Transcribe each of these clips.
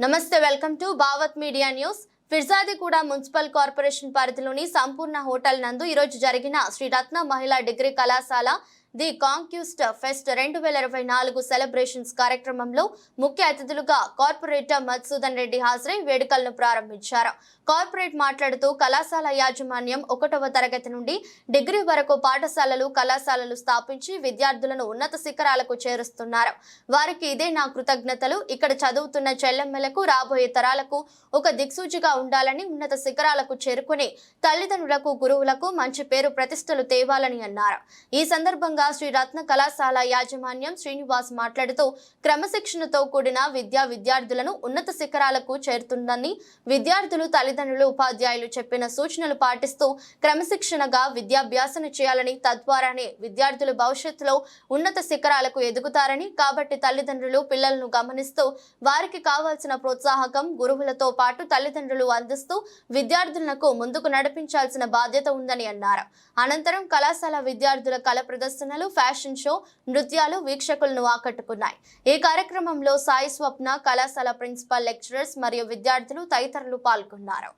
నమస్తే welcome to Bhavat media news. Firzadiguda municipal corporation పరిధిలోని సంపూర్ణ hotel నందు ఈరోజు జరిగిన శ్రీ రత్న మహిళా డిగ్రీ కళాశాల ది కాంక్యూస్ట్ ఫెస్ట్ రెండు వేల ఇరవై నాలుగు సెలబ్రేషన్స్ కార్యక్రమంలో ముఖ్య అతిథులుగా కార్పొరేటర్ మధుసూదన్ రెడ్డి హాజరై వేడుకలను ప్రారంభించారు. కార్పొరేట్ మాట్లాడుతూ కళాశాల యాజమాన్యం ఒకటవ తరగతి నుండి డిగ్రీ వరకు పాఠశాలలు కళాశాలలు స్థాపించి విద్యార్థులను ఉన్నత శిఖరాలకు చేరుస్తున్నారు. వారికి ఇదే నా కృతజ్ఞతలు. ఇక్కడ చదువుతున్న చెల్లెమ్మలకు రాబోయే తరాలకు ఒక దిక్సూచిగా ఉండాలని ఉన్నత శిఖరాలకు చేరుకుని తల్లిదండ్రులకు గురువులకు మంచి పేరు ప్రతిష్టలు తేవాలని అన్నారు. ఈ సందర్భంగా శ్రీ రత్న కళాశాల యాజమాన్యం శ్రీనివాస్ మాట్లాడుతూ క్రమశిక్షణతో కూడిన విద్యా విద్యార్థులను ఉన్నత శిఖరాలకు చేరుతుందని విద్యార్థులు తల్లిదండ్రులు ఉపాధ్యాయులు చెప్పిన సూచనలు పాటిస్తూ క్రమశిక్షణగా విద్యాభ్యాసన చేయాలని తద్వారానే విద్యార్థులు భవిష్యత్తులో ఉన్నత శిఖరాలకు ఎదుగుతారని కాబట్టి తల్లిదండ్రులు పిల్లలను గమనిస్తూ వారికి కావాల్సిన ప్రోత్సాహకం గురువులతో పాటు తల్లిదండ్రులు అందిస్తూ విద్యార్థులకు ముందుకు నడిపించాల్సిన బాధ్యత ఉందని అన్నారు. అనంతరం కళాశాల విద్యార్థుల కళ ప్రదర్శనలు ఫ్యాషన్ షో నృత్యాలు వీక్షకులను ఆకట్టుకున్నాయి. ఈ కార్యక్రమంలో సాయి స్వప్న కళాశాల ప్రిన్సిపల్ లెక్చరర్స్ మరియు విద్యార్థులు తదితరులు పాల్గొన్నారు.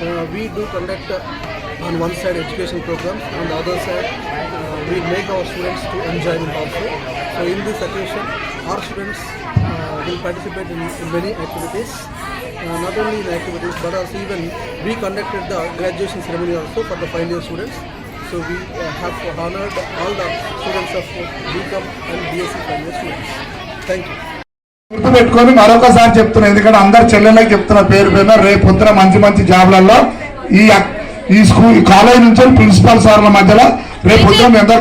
Uh, we do conduct uh, on one side education programs, on the other side uh, we make our students to enjoyment also. So in this occasion, our students uh, will participate in, in many activities. Uh, not only in activities but also even we conducted the graduation ceremony also for the final year students. So we uh, have honored all the students of BCom and BSc final year students. Thank you. గుర్తు పెట్టుకొని మరొకసారి చెప్తున్నా ఎందుకంటే అందరు చెల్లెళ్ళకి చెప్తున్న పేరు పేరున రేపు పొద్దున మంచి మంచి జాబ్లలో ఈ ఈ స్కూల్ కాలేజ్ నుంచి ప్రిన్సిపల్ సార్ల మధ్యలో రేపు పొద్దున మీ అందరు